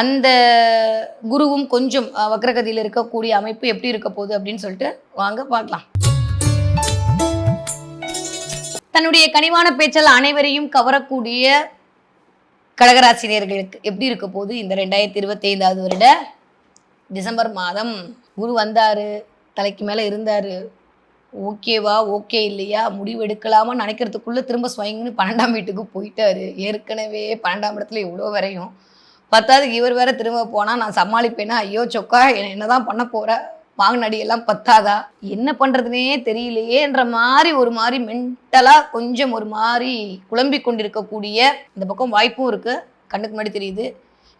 அந்த குருவும் கொஞ்சம் வக்ரகதியில் இருக்கக்கூடிய அமைப்பு எப்படி இருக்க போகுது அப்படின்னு சொல்லிட்டு வாங்க பார்க்கலாம். தன்னுடைய கனிவான பேச்சால் அனைவரையும் கவரக்கூடிய கடகராசினியர்களுக்கு எப்படி இருக்க போகுது இந்த ரெண்டாயிரத்தி இருபத்தி ஐந்தாவது வருட டிசம்பர் மாதம்? குரு வந்தாரு தலைக்கு மேலே இருந்தாரு. ஓகேவா ஓகே இல்லையா? முடிவு எடுக்கலாமா நினைக்கிறதுக்குள்ளே திரும்ப ஸ்வயங்னு பன்னெண்டாம் வீட்டுக்கு போயிட்டாரு. ஏற்கனவே பன்னெண்டாம் இடத்துல இவ்வளோ வரையும். பத்தாவதுக்கு இவர் வேற திரும்ப போனால் நான் சமாளிப்பேனா? ஐயோ சொக்கா என்ன என்னதான் பண்ண போற? வாங்கின அடியெல்லாம் பத்தாதா? என்ன பண்ணுறதுனே தெரியலையேன்ற மாதிரி ஒரு மாதிரி மென்டலாக கொஞ்சம் ஒரு மாதிரி குழம்பி கொண்டிருக்கக்கூடிய இந்த பக்கம் வாய்ப்பும் இருக்குது கண்ணுக்கு முன்னாடி தெரியுது.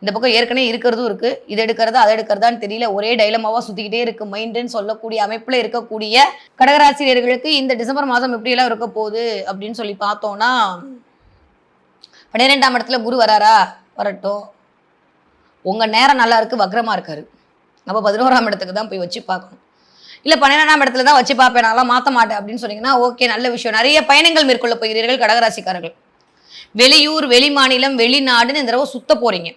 இந்த பக்கம் ஏற்கனவே இருக்கிறதும் இருக்குது இது எடுக்கிறதா அதை எடுக்கிறதான்னு தெரியல. ஒரே டைலமாவாக சுற்றிக்கிட்டே இருக்குது மைண்டுன்னு சொல்லக்கூடிய அமைப்பில் இருக்கக்கூடிய கடகராசிரியர்களுக்கு இந்த டிசம்பர் மாதம் எப்படியெல்லாம் இருக்க போகுது அப்படின்னு சொல்லி பார்த்தோம்னா பன்னிரெண்டாம் இடத்துல குரு வராரா? வரட்டும். உங்கள் நேரம் நல்லா இருக்குது வக்ரமாக இருக்காரு. அப்போ பதினோராம் இடத்துக்கு தான் போய் வச்சு பார்க்கணும். இல்லை பன்னிரெண்டாம் இடத்துல தான் வச்சு பார்ப்பேன் நான்லாம் மாற்ற மாட்டேன் அப்படின்னு சொன்னீங்கன்னா ஓகே நல்ல விஷயம். நிறைய பயணங்கள் மேற்கொள்ள போகிறீர்கள் கடகராசிக்காரர்கள். வெளியூர் வெளி மாநிலம் வெளிநாடுன்னு இந்த தடவை சுத்த போகிறீங்க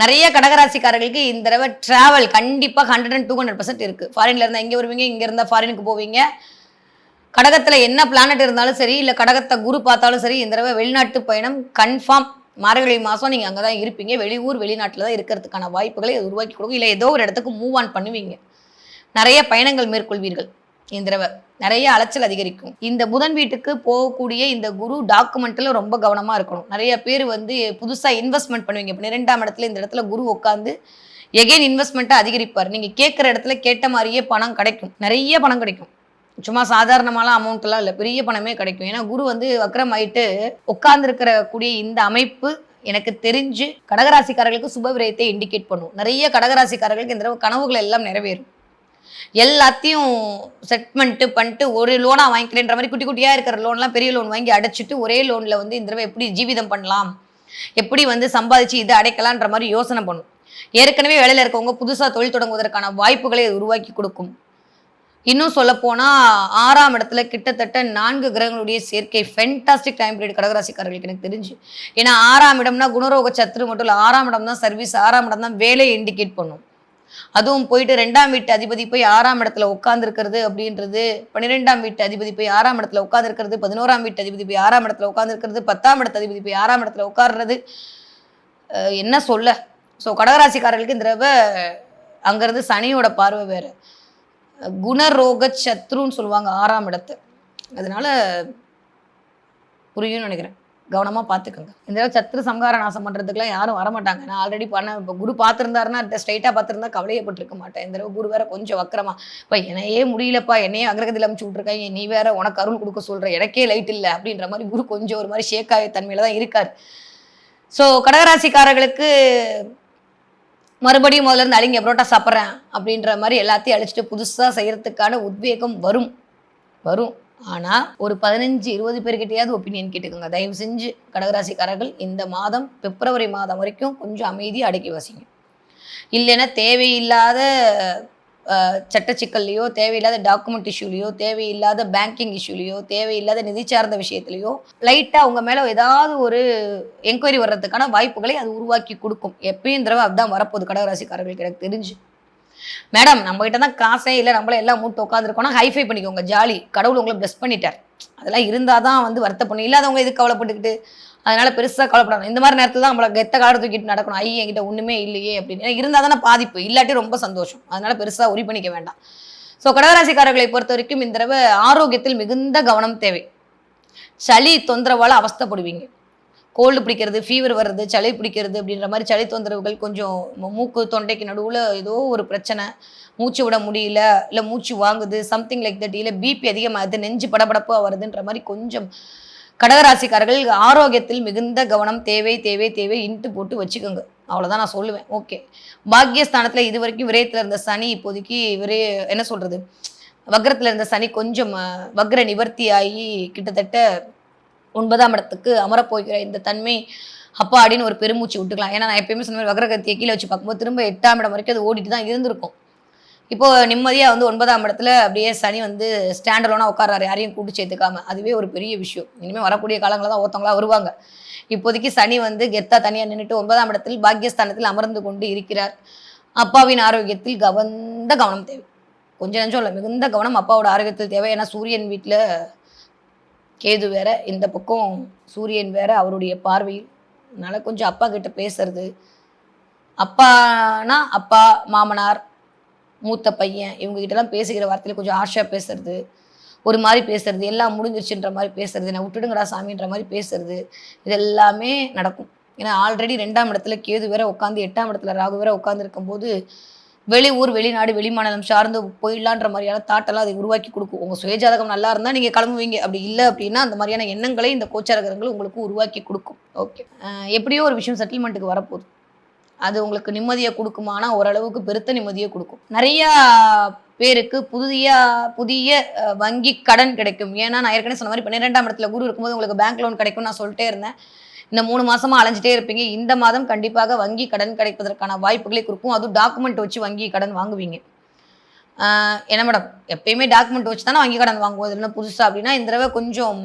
நிறைய கடகராசிக்காரர்களுக்கு இந்த தடவை ட்ராவல் கண்டிப்பாக hundred and two hundred percent இருக்குது ஃபாரின்ல இருந்தால் இங்கே வருவீங்க இங்கே இருந்தால் ஃபாரினுக்கு போவீங்க. கடகத்தில் என்ன பிளானட் இருந்தாலும் சரி இல்லை கடகத்தை குரு பார்த்தாலும் சரி இந்த தடவை வெளிநாட்டு பயணம் கன்ஃபார்ம் மார்கழி மாதம் நீங்கள் அங்கே தான் இருப்பீங்க. வெளியூர் வெளிநாட்டில் தான் இருக்கிறதுக்கான வாய்ப்புகளை உருவாக்கி கொடுக்கும். இல்லை ஏதோ ஒரு இடத்துக்கு மூவ் ஆன் பண்ணுவீங்க. நிறைய பயணங்கள் மேற்கொள்வீர்கள். இந்த தடவை நிறைய அலைச்சல் அதிகரிக்கும். இந்த புதன் வீட்டுக்கு போகக்கூடிய இந்த குரு டாக்குமெண்ட்டில் ரொம்ப கவனமாக இருக்கணும். நிறைய பேர் வந்து புதுசாக இன்வெஸ்ட்மெண்ட் பண்ணுவீங்க. இப்போ இரண்டாம் இடத்துல இந்த இடத்துல குரு உட்காந்து எகைன் இன்வெஸ்ட்மெண்ட்டை அதிகரிப்பார். நீங்கள் கேட்குற இடத்துல கேட்ட மாதிரியே பணம் கிடைக்கும். நிறைய பணம் கிடைக்கும். சும்மா சாதாரணமாலாம் அமௌண்ட்லாம் இல்லை. பெரிய பணமே கிடைக்கும். ஏன்னா குரு வந்து வக்ரம் ஆயிட்டு உட்கார்ந்துருக்கிற கூடிய இந்த அமைப்பு எனக்கு தெரிஞ்சு கடகராசிக்காரர்களுக்கு சுப விரயத்தை இண்டிகேட் பண்ணும். நிறைய கடகராசிக்காரர்களுக்கு இந்த கனவுகள் எல்லாம் நிறைவேறும். எல்லாத்தையும் செட்மெண்ட்டு பண்ணிட்டு ஒரு லோனாக வாங்கிக்கிறேன்ற மாதிரி குட்டி குட்டியாக இருக்கிற லோன்லாம் பெரிய லோன் வாங்கி அடைச்சிட்டு ஒரே லோனில் வந்து இந்த தடவை எப்படி ஜீவிதம் பண்ணலாம்? எப்படி வந்து சம்பாதிச்சு இதை அடைக்கலான்ற மாதிரி யோசனை பண்ணும். ஏற்கனவே வேலையில் இருக்கவங்க புதுசாக தொழில் தொடங்குவதற்கான வாய்ப்புகளை உருவாக்கி கொடுக்கும். இன்னும் சொல்லப்போனா ஆறாம் இடத்துல கிட்டத்தட்ட நான்கு கிரகங்களுடைய சேர்க்கை ஃபென்டாஸ்டிக் டைம் பீரியட் கடகராசிக்காரர்களுக்கு எனக்கு தெரிஞ்சு. ஏன்னா ஆறாம் இடம்னா குணரோக சத்துரு மட்டும் இல்லை ஆறாம் இடம் தான் சர்வீஸ் ஆறாம் இடம் தான் வேலையை இண்டிகேட் பண்ணும். அதுவும் போயிட்டு ரெண்டாம் வீட்டு அதிபதி போய் ஆறாம் இடத்துல உட்காந்துருக்கிறது அப்படின்றது பன்னிரெண்டாம் வீட்டு அதிபதி போய் ஆறாம் இடத்துல உட்காந்துருக்கிறது பதினோராம் வீட்டு அதிபதி போய் ஆறாம் இடத்துல உட்காந்துருக்கிறது பத்தாம் இடத்து அதிபதி போய் ஆறாம் இடத்துல உட்கார்றது என்ன சொல்ல? ஸோ கடகராசிக்காரர்களுக்கு இந்த தடவை அங்கேருந்து சனியோட பார்வை வேறு. குணரோக சத்ருன்னு சொல்லுவாங்க ஆறாம் இடத்து. அதனால புரியும்னு நினைக்கிறேன். கவனமாக பார்த்துக்கோங்க இந்த தடவை சத்ரு சம்ஹார நாசம் பண்ணுறதுக்குலாம் யாரும் வரமாட்டாங்க. நான் ஆல்ரெடி பண்ண இப்போ குரு பார்த்துருந்தாருன்னா ஸ்ட்ரைட்டாக பார்த்துருந்தா கவலையப்பட்டிருக்க மாட்டேன். இந்த தடவை குரு வேற கொஞ்சம் வக்கரமா. இப்போ என்னையே முடியலப்பா என்னையே அக்ரகத்தில் அமுச்சு விட்ருக்காங்க நீ வேற உனக்கு அருள் கொடுக்க சொல்கிற எனக்கே லைட் இல்லை அப்படின்ற மாதிரி குரு கொஞ்சம் ஒரு மாதிரி ஷேக்காய தன்மையில தான் இருக்கார். ஸோ கடகராசிக்காரர்களுக்கு மறுபடியும் முதல்ல இருந்து அழிங்க புரோட்டா சாப்பிட்றேன் அப்படின்ற மாதிரி எல்லாத்தையும் அழிச்சிட்டு புதுசாக செய்கிறதுக்கான உத்வேகம் வரும். வரும். ஆனால் ஒரு பதினஞ்சு இருபது பேர்கிட்டையாவது ஒப்பீனியன் கேட்டுக்கோங்க. தயவு செஞ்சு கடகராசிக்காரர்கள் இந்த மாதம் பிப்ரவரி மாதம் வரைக்கும் கொஞ்சம் அமைதியாக அடக்கி வசிங்க. இல்லைன்னா தேவையில்லாத சட்டச்சிக்கல்லையோ சட்ட சிக்கல்லையோ தேவையில்லாத டாக்குமெண்ட் இஷ்யூலையோ தேவையில்லாத பேங்கிங் இஷ்யூலையோ தேவையில்லாத நிதி சார்ந்த விஷயத்துலையோ லைட்டாக உங்கள் மேலே ஏதாவது ஒரு என்கொயரி வர்றதுக்கான வாய்ப்புகளை அது உருவாக்கி கொடுக்கும். எப்பயும் தடவை அதுதான் வரப்போகுது கடகராசிக்காரர்களுக்கு எனக்கு தெரிஞ்சு. மேடம் நம்ம கிட்ட தான் காசே இல்லை. நம்மள எல்லாம் மூட்டு உட்காந்துருக்கோம்னா ஹைஃபை பண்ணிக்கோங்க. ஜாலி. கடவுள் உங்களை பிளஸ் பண்ணிட்டார். அதெல்லாம் இருந்தால் தான் வந்து வருத்தப்படும் இல்லாதவங்க இது கவலைப்பட்டுக்கிட்டு? அதனால பெருசாக கவலைப்படணும் இந்த மாதிரி நேரத்தில் தான் நம்மளை கெத்த காடு தூக்கிட்டு நடக்கணும். ஐய என்கிட்ட ஒன்றுமே இல்லையே அப்படின்னு. இருந்தால் தானே பாதிப்பு. இல்லாட்டி ரொம்ப சந்தோஷம். அதனால பெருசாக உரி பண்ணிக்க வேண்டாம். ஸோ கடகராசிக்காரர்களை பொறுத்த வரைக்கும் இந்த தடவை ஆரோக்கியத்தில் மிகுந்த கவனம் தேவை. சளி தொந்தரவால் அவஸ்தைப்படுவீங்க. கோல்டு பிடிக்கிறது ஃபீவர் வர்றது சளி பிடிக்கிறது அப்படின்ற மாதிரி சளி தொந்தரவுகள் கொஞ்சம் மூக்கு தொண்டைக்கு நடுவில் ஏதோ ஒரு பிரச்சனை. மூச்சு விட முடியல இல்லை மூச்சு வாங்குது சம்திங் லைக் தட் இல்லை பிபி அதிகமாகுது நெஞ்சு படபடப்பாக வருதுன்ற மாதிரி கொஞ்சம் கடகராசிக்காரர்கள் ஆரோக்கியத்தில் மிகுந்த கவனம் தேவை தேவை தேவை இன்ட்டு போட்டு வச்சுக்கோங்க. அவ்வளோதான் நான் சொல்லுவேன். ஓகே பாக்கியஸ்தானத்தில் இது வரைக்கும் விரயத்தில் இருந்த சனி இப்போதைக்கு விரே என்ன சொல்கிறது வக்ரத்தில் இருந்த சனி கொஞ்சம் வக்ர நிவர்த்தி ஆகி கிட்டத்தட்ட ஒன்பதாம் இடத்துக்கு அமரப்போகிற இந்த தன்மை அப்பா அப்படின்னு ஒரு பெருமூச்சு விட்டுக்கலாம். ஏன்னா நான் எப்பயுமே சொன்ன மாதிரி வக்ரகத்தியை கீழே வச்சு பார்க்கும்போது திரும்ப எட்டாம் இடம் வரைக்கும் அது ஓடிட்டு தான் இருந்திருக்கும். இப்போ நிம்மதியாக வந்து ஒன்பதாம் இடத்துல அப்படியே சனி வந்து ஸ்டாண்டலோனா உட்காராரு யாரையும் கூட்டு சேர்த்துக்காம. அதுவே ஒரு பெரிய விஷயம். இனிமேல் வரக்கூடிய காலங்களில் தான் ஒருத்தவங்களா வருவாங்க. இப்போதைக்கு சனி வந்து கெத்தா தனியாக நின்றுட்டு ஒன்பதாம் இடத்தில் பாக்கியஸ்தானத்தில் அமர்ந்து கொண்டு இருக்கிறார். அப்பாவின் ஆரோக்கியத்தில் கவர்ந்த கவனம் தேவை. கொஞ்சம் நஞ்சம் இல்லை மிகுந்த கவனம் அப்பாவோட ஆரோக்கியத்தில் தேவை. ஏன்னா சூரியன் வீட்டில் கேது வேற இந்த பக்கம் சூரியன் வேற அவருடைய பார்வையில். அதனால கொஞ்சம் அப்பா கிட்ட பேசுறது. அப்பானா அப்பா மாமனார் மூத்த பையன் இவங்க கிட்டலாம் பேசுகிற வார்த்தையில கொஞ்சம் ஆஷா பேசுறது. ஒரு மாதிரி பேசுறது எல்லாம் முடிஞ்சிருச்சுன்ற மாதிரி பேசுறது நான் விட்டுடுங்கடா சாமின்ற மாதிரி பேசுறது இது எல்லாமே நடக்கும். ஏன்னா ஆல்ரெடி ரெண்டாம் இடத்துல கேது வேற உட்காந்து எட்டாம் இடத்துல ராகு வேற உட்காந்து இருக்கும்போது வெளியூர் வெளிநாடு வெளிமாநிலம் சார்ந்து போயிடலான்ற மாதிரியான தாட்டெல்லாம் அதை உருவாக்கி கொடுக்கும். உங்கள் சுயஜாதகம் நல்லா இருந்தால் நீங்கள் கிளம்புவீங்க. அப்படி இல்லை அப்படின்னா அந்த மாதிரியான எண்ணங்களை இந்த கோச்சாரகரங்கள் உங்களுக்கு உருவாக்கி கொடுக்கும். ஓகே எப்படியோ ஒரு விஷயம் செட்டில்மெண்ட்டுக்கு வரப்போகுது. அது உங்களுக்கு நிம்மதியை கொடுக்குமானா ஓரளவுக்கு பெருத்த நிம்மதியை கொடுக்கும். நிறையா பேருக்கு புதிய புதிய வங்கி கடன் கிடைக்கும். ஏன்னா நான் ஏற்கனவே சொன்ன மாதிரி பன்னிரெண்டாம் இடத்துல குரு இருக்கும்போது உங்களுக்கு பேங்க் லோன் கிடைக்கும் நான் சொல்லிட்டே இருந்தேன். இந்த மூணு மாசமா அலைஞ்சிட்டே இருப்பீங்க. இந்த மாதம் கண்டிப்பாக வங்கி கடன் கிடைப்பதற்கான வாய்ப்புகளை கொடுக்கும். அதுவும் டாக்குமெண்ட் வச்சு வங்கி கடன் வாங்குவீங்க. என்ன மேடம் எப்பயுமே டாக்குமெண்ட் வச்சு தானே வங்கி கடன் வாங்குவோம். இல்லைன்னா புதுசாக புதுசா அப்படின்னா இந்த தடவை கொஞ்சம்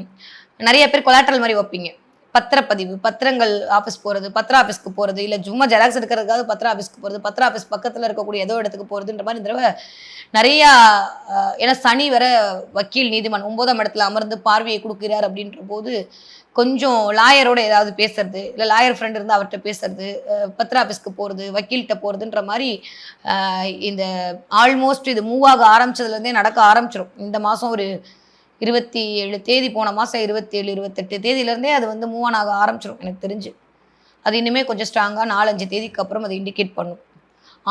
நிறைய பேர் கொலாட்ரல் மாதிரி வைப்பீங்க. பத்திரப்பதிவு பத்திரங்கள் ஆஃபீஸ் போகிறது பத்திர ஆஃபீஸ்க்கு போகிறது இல்லை சும்மா ஜெராக்ஸ் எடுக்கிறதுக்காக பத்திர ஆஃபீஸ்க்கு போகிறது பத்திர ஆஃபீஸ் பக்கத்தில் இருக்கக்கூடிய ஏதோ இடத்துக்கு போகிறதுன்ற மாதிரி இந்த தடவை நிறையா ஏன்னா சனி வர வக்கீல் நீதிமன்றம் ஒன்பதாம் இடத்துல அமர்ந்து பார்வையை கொடுக்கிறார் அப்படின்ற போது கொஞ்சம் லாயரோட ஏதாவது பேசுறது இல்லை லாயர் ஃப்ரெண்ட் இருந்து அவர்கிட்ட பேசுறது பத்திர ஆஃபீஸ்க்கு போகிறது வக்கீல்கிட்ட போகிறதுன்ற மாதிரி இந்த ஆல்மோஸ்ட் இது மூவ் ஆக ஆரம்பிச்சதுலேருந்தே நடக்க ஆரம்பிச்சிடும் இந்த மாதம் ஒரு இருபத்தி ஏழு தேதி போன மாதம் இருபத்தி ஏழு இருபத்தெட்டு தேதியிலேருந்தே அது வந்து மூவ் ஆன் ஆக ஆரம்பிச்சிடும் எனக்கு தெரிஞ்சு. அது இனிமேல் கொஞ்சம் ஸ்ட்ராங்காக நாலஞ்சு தேதிக்கு அப்புறம் அதை இண்டிகேட் பண்ணும்.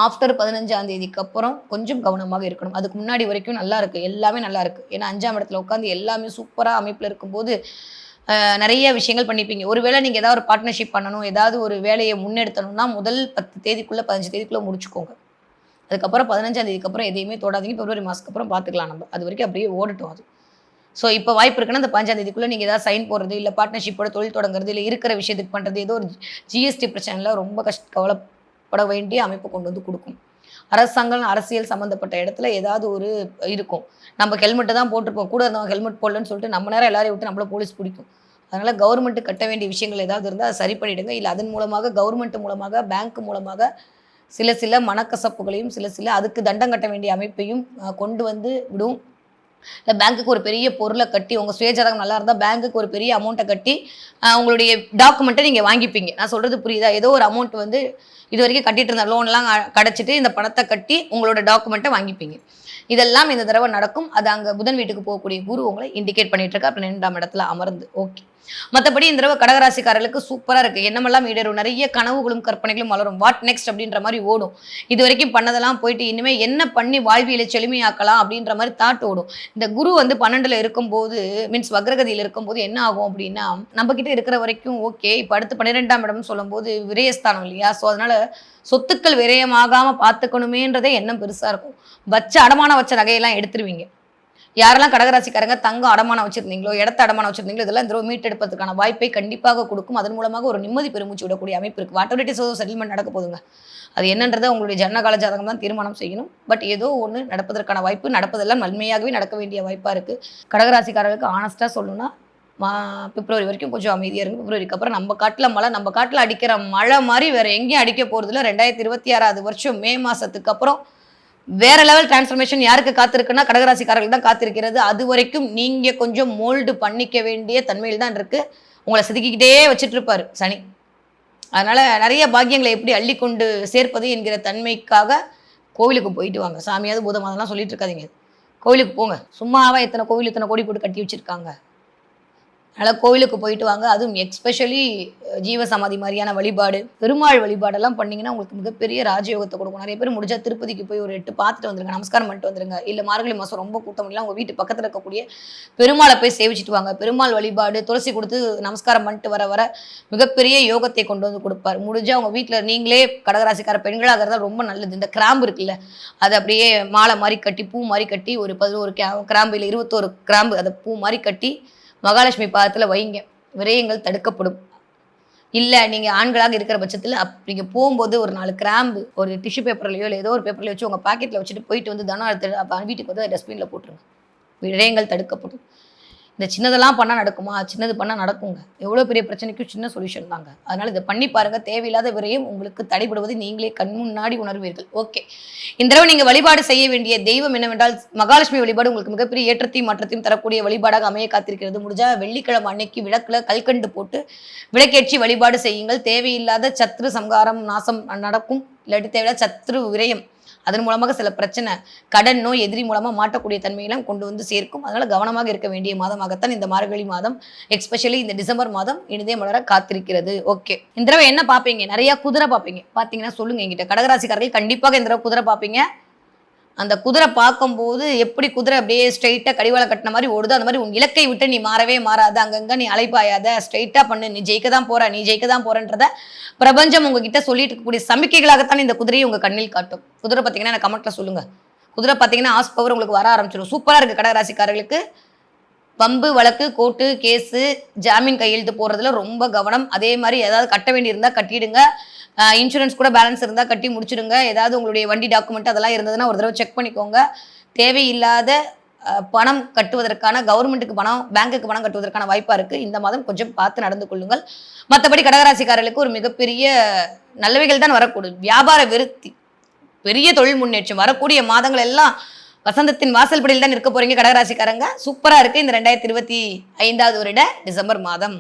ஆஃப்டர் பதினஞ்சாம் தேதிக்கு அப்புறம் கொஞ்சம் கவனமாக இருக்கணும். அதுக்கு முன்னாடி வரைக்கும் நல்லா இருக்குது எல்லாமே நல்லா இருக்குது ஏன்னா அஞ்சாம் இடத்துல உட்காந்து எல்லாமே சூப்பராக அமைப்பில் இருக்கும்போது நிறைய விஷயங்கள் பண்ணிப்பீங்க. ஒருவேளை நீங்கள் ஏதாவது ஒரு பார்ட்னர்ஷிப் பண்ணணும் ஏதாவது ஒரு வேலையை முன்னெடுத்தணும்னா முதல் பத்து தேதிக்குள்ளே பதினஞ்சு தேதிக்குள்ளே முடிச்சுக்கோங்க. அதுக்கப்புறம் பதினஞ்சாம் தேதிக்கு அப்புறம் எதையுமே தொடாதீங்க. பிப்ரவரி மாதத்துக்கு அப்புறம் பார்த்துக்கலாம் நம்ம. அது வரைக்கும் அப்படியே ஓடட்டும் அது. ஸோ இப்போ வாய்ப்பு இருக்குன்னா அந்த பஞ்சாம் தேதிக்குள்ளே நீங்கள் ஏதாவது சைன் போடுறது இல்லை பார்ட்னர்ஷிப்போட தொழில் தொடங்குறது இல்லை இருக்கிற விஷயத்துக்கு பண்ணுறது ஏதோ ஒரு ஜிஎஸ்டி பிரச்சனையில் ரொம்ப கஷ்ட கவலைப்பட வேண்டிய அமைப்பு கொண்டு வந்து கொடுக்கும். அரசாங்கம் அரசியல் சம்மந்தப்பட்ட இடத்துல ஏதாவது ஒரு இருக்கும். நம்ம ஹெல்மெட்டை தான் போட்டிருப்போம். கூட இருந்தவங்க ஹெல்மெட் போடலன்னு சொல்லிட்டு நம்ம நேரம் எல்லாரையும் விட்டு நம்மள போலீஸ் பிடிக்கும். அதனால் கவர்மெண்ட் கட்ட வேண்டிய விஷயங்கள் ஏதாவது இருந்தால் அதை சரி பண்ணிவிடுங்க இல்லை அதன் மூலமாக கவர்மெண்ட் மூலமாக பேங்க் மூலமாக சில சில மனக்கசப்புகளையும் சில சில அதுக்கு தண்டம் கட்ட வேண்டிய அமைப்பையும் கொண்டு வந்து விடும். இல்லை பேங்க்குக்கு ஒரு பெரிய பொருளை கட்டி உங்கள் சுயஜாதகம் நல்லா இருந்தால் பேங்க்குக்கு ஒரு பெரிய அமௌண்ட்டை கட்டி உங்களுடைய டாக்குமெண்ட்டை நீங்கள் வாங்கிப்பீங்க. நான் சொல்கிறது புரியுதா? ஏதோ ஒரு அமௌண்ட் வந்து இது வரைக்கும் கட்டிட்டு இருந்த லோன்லாம் கிடச்சிட்டு இந்த பணத்தை கட்டி உங்களோட டாக்குமெண்ட்டை வாங்கிப்பீங்க. இதெல்லாம் இந்த தடவை நடக்கும். அது அங்கே புதன் வீட்டுக்கு போகக்கூடிய குரு உங்களை இண்டிகேட் பண்ணிட்டு இருக்கா பன்னெண்டாம் இடத்துல அமர்ந்து. ஓகே மற்றபடி இந்த தடவை கடகராசிக்காரர்களுக்கு சூப்பராக இருக்குது என்னமெல்லாம் ஈடேறும்? நிறைய கனவுகளும் கற்பனைகளும் வளரும் வாட் நெக்ஸ்ட் அப்படின்ற மாதிரி ஓடும். இது வரைக்கும் பண்ணதெல்லாம் போயிட்டு இனிமேல் என்ன பண்ணி வாழ்வியலை செழுமையாக்கலாம் அப்படின்ற மாதிரி தாட் ஓடும். இந்த குரு வந்து பன்னெண்டில் இருக்கும்போது மீன்ஸ் வக்ரகதியில் இருக்கும்போது என்ன ஆகும் அப்படின்னா நம்மக்கிட்ட இருக்கிற வரைக்கும் ஓகே இப்போ அடுத்து பன்னிரெண்டாம் இடம்னு சொல்லும்போது விரயஸ்தானம் இல்லையா? ஸோ அதனால் சொத்துக்கள் விரயமாகாமல் பார்த்துக்கணுமேன்றதே எண்ணம் பெருசாக இருக்கும். வச்ச அடமானம் வச்ச நகையெல்லாம் எடுத்துருவீங்க. யாரெல்லாம் கடகராசிக்காரங்க தங்கம் அடமானம் வச்சிருந்தீங்களோ இடத்த அடமானம் வச்சிருந்தீங்களோ இதெல்லாம் இந்த தடவை மீட்டெடுப்பதற்கான வாய்ப்பை கண்டிப்பாக கொடுக்கும். அதன் மூலமாக ஒரு நிம்மதி பெருமூச்சு விடக்கூடிய அமைப்பு இருக்குது வாட்டோரிட்டி எவர் செட்டில்மெண்ட் நடக்க போதுங்க அது என்னன்றதை உங்களுடைய ஜன்னகால ஜாதகம் தான் தீர்மானம் செய்யணும். பட் ஏதோ ஒன்று நடப்பதற்கான வாய்ப்பு நடப்பதெல்லாம் நன்மையாகவே நடக்க வேண்டிய வாய்ப்பாக இருக்குது கடகராசிக்காரர்களுக்கு ஆனஸ்ட்டாக சொல்லணும்னா மா பிப்ரவரி வரைக்கும் கொஞ்சம் அமைதியாக இருக்கும் பிப்ரவரிக்கு அப்புறம் நம்ம காட்டில் மழை நம்ம காட்டில் அடிக்கிற மழை மாதிரி வேறு எங்கேயும் அடிக்க போகிறதில்ல ரெண்டாயிரத்தி இருபத்தி ஆறாவது வருஷம் மே மாதத்துக்கு அப்புறம் வேற லெவல் டிரான்ஸ்ஃபர்மேஷன் யாருக்கு காத்திருக்குன்னா கடகராசிக்காரர்கள் தான் காத்திருக்கிறது. அது வரைக்கும் நீங்க கொஞ்சம் மோல்டு பண்ணிக்க வேண்டிய தன்மையில் தான் இருக்கு. உங்களை செதுக்கிக்கிட்டே வச்சுட்டு இருப்பாரு சனி. அதனால நிறைய பாக்கியங்களை எப்படி அள்ளிக்கொண்டு சேர்ப்பது என்கிற தன்மைக்காக கோவிலுக்கு போயிட்டு வாங்க. சாமியாவது பூதமாதெல்லாம் சொல்லிட்டு இருக்காதீங்க. கோவிலுக்கு போங்க. சும்மாவா எத்தனை கோவில் இத்தனை கோடி போட்டு கட்டி வச்சிருக்காங்க. அதனால் கோவிலுக்கு போயிட்டு வாங்க. அதுவும் எக்ஸ்பெஷலி ஜீவசமாதி மாதிரியான வழிபாடு பெருமாள் வழிபாடெல்லாம் பண்ணிங்கன்னா உங்களுக்கு மிகப்பெரிய ராஜயோகத்தை கொடுக்கும். நிறைய பேர் முடிஞ்சால் திருப்பதிக்கு போய் ஒரு எட்டு பார்த்துட்டு வந்துருங்க. நமஸ்காரம் பண்ணிட்டு வந்துருங்க. இல்லை மார்கழி மாதம் ரொம்ப கூட்டம் இல்லை. உங்கள் வீட்டு பக்கத்தில் இருக்கக்கூடிய பெருமாளை போய் சேவிச்சிட்டு வாங்க. பெருமாள் வழிபாடு துளசி கொடுத்து நமஸ்காரம் பண்ணிட்டு வர வர மிகப்பெரிய யோகத்தை கொண்டு வந்து கொடுப்பார். முடிஞ்சால் உங்கள் வீட்டில் நீங்களே கடகராசிக்கார பெண்களாக இருந்தால் ரொம்ப நல்லது. இந்த கிராம்பு இருக்குல்ல அதை அப்படியே மாலை மாதிரி கட்டி பூ மாதிரி கட்டி ஒரு பதினோரு கிராம்பு இல்லை இருபத்தோரு கிராம்பு அதை பூ மாதிரி கட்டி மகாலட்சுமி பாதத்தில் வைங்க. விரயங்கள் தடுக்கப்படும். இல்லை நீங்கள் ஆண்களாக இருக்கிற பட்சத்தில் அப் நீங்கள் போகும்போது ஒரு நாலு கிராம்பு ஒரு டிஷ்யூ பேப்பர்லையோ இல்லை ஏதோ ஒரு பேப்பர்லையோ வச்சு உங்கள் பாக்கெட்டில் வச்சுட்டு போயிட்டு வந்து தனம் அடுத்து அப்போ வீட்டுக்கு வந்து டஸ்ட்பினில் போட்டுருங்க. விரயங்கள் தடுக்கப்படும். இந்த சின்னதெல்லாம் பண்ணால் நடக்குமா? சின்னது பண்ணால் நடக்குங்க. எவ்வளோ பெரிய பிரச்சனைக்கும் சின்ன சொல்யூஷன் தாங்க. அதனால் இதை பண்ணி பாருங்கள் தேவையில்லாத விரையும் உங்களுக்கு தடைபடுவது நீங்களே கண் முன்னாடி உணர்வீர்கள். ஓகே இந்த தடவை நீங்கள் வழிபாடு செய்ய வேண்டிய தெய்வம் என்னவென்றால் மகாலட்சுமி வழிபாடு உங்களுக்கு மிகப்பெரிய ஏற்றத்தையும் மாற்றத்தையும் தரக்கூடிய வழிபாடாக அமைய காத்திருக்கிறது. முடிஞ்சால் வெள்ளிக்கிழமை அன்னைக்கு விளக்கில் கல்கண்டு போட்டு விளக்கேற்றி வழிபாடு செய்யுங்கள். தேவையில்லாத சத்ரு சம்காரம் நாசம் நடக்கும். இல்லாட்டி தேவையில்லாத சத்ரு விரயம். அதன் மூலமாக சில பிரச்சனை கடன் நோய் எதிரி மூலமாக மாட்டக்கூடிய தன்மையெல்லாம் கொண்டு வந்து சேர்க்கும். அதனால் கவனமாக இருக்க வேண்டிய மாதமாகத்தான் இந்த மார்கழி மாதம் எக்ஸ்பெஷலி இந்த டிசம்பர் மாதம் இனிதே மலர காத்திருக்கிறது. ஓகே இந்த தடவை என்ன பார்ப்பீங்க? நிறைய குதிரை பார்ப்பீங்க. பார்த்தீங்கன்னா சொல்லுங்க என்கிட்ட. கடகராசிக்காரர்கள் கண்டிப்பாக இந்த தடவை குதிரை பார்ப்பீங்க. அந்த குதிரை பார்க்கும்போது எப்படி குதிரை அப்படியே ஸ்ட்ரைட்டாக கடிவாள கட்டின மாதிரி ஓடுதோ அந்த மாதிரி உன் இலக்கை விட்டு நீ மாறவே மாறாத. அங்கங்க நீ அலைப்பாயாத. ஸ்ட்ரைட்டாக பண்ணு. நீ ஜெயிக்க தான் போற. நீ ஜெயிக்க தான் போறன்றத பிரபஞ்சம் உங்ககிட்ட சொல்லிட்டு இருக்கக்கூடிய சமிக்கைகளாகத்தான் இந்த குதிரையை உங்க கண்ணில் காட்டும். குதிரை பார்த்தீங்கன்னா எனக்கு கமெண்ட்ல சொல்லுங்க. குதிரை பார்த்தீங்கன்னா ஆஸ் பவர் உங்களுக்கு வர ஆரம்பிச்சிடும் சூப்பராக இருக்கு கடகராசிக்காரர்களுக்கு. பம்பு வழக்கு கோர்ட்டு கேஸு ஜாமீன் கையெழுத்து போடுறதுல ரொம்ப கவனம். அதே மாதிரி ஏதாவது கட்ட வேண்டியிருந்தா கட்டிடுங்க. இன்சூரன்ஸ் கூட பேலன்ஸ் இருந்தால் கட்டி முடிச்சிடுங்க. ஏதாவது உங்களுடைய வண்டி டாக்குமெண்ட் அதெல்லாம் இருந்ததுன்னா ஒரு தடவை செக் பண்ணிக்கோங்க. தேவையில்லாத பணம் கட்டுவதற்கான கவர்மெண்ட்டுக்கு பணம் பேங்க்குக்கு பணம் கட்டுவதற்கான வாய்ப்பாக இருக்குது இந்த மாதம் கொஞ்சம் பார்த்து நடந்து கொள்ளுங்கள். மற்றபடி கடகராசிக்காரர்களுக்கு ஒரு மிகப்பெரிய நல்லவைகள் தான் வரக்கூடும். வியாபார விருத்தி. பெரிய தொழில் முன்னேற்றம். வரக்கூடிய மாதங்கள் எல்லாம் வசந்தத்தின் வாசல்படியில் தான் இருக்க போறீங்க கடகராசிக்காரங்க. சூப்பராக இருக்குது இந்த ரெண்டாயிரத்தி இருபத்தி ஐந்தாவது வருட டிசம்பர் மாதம்.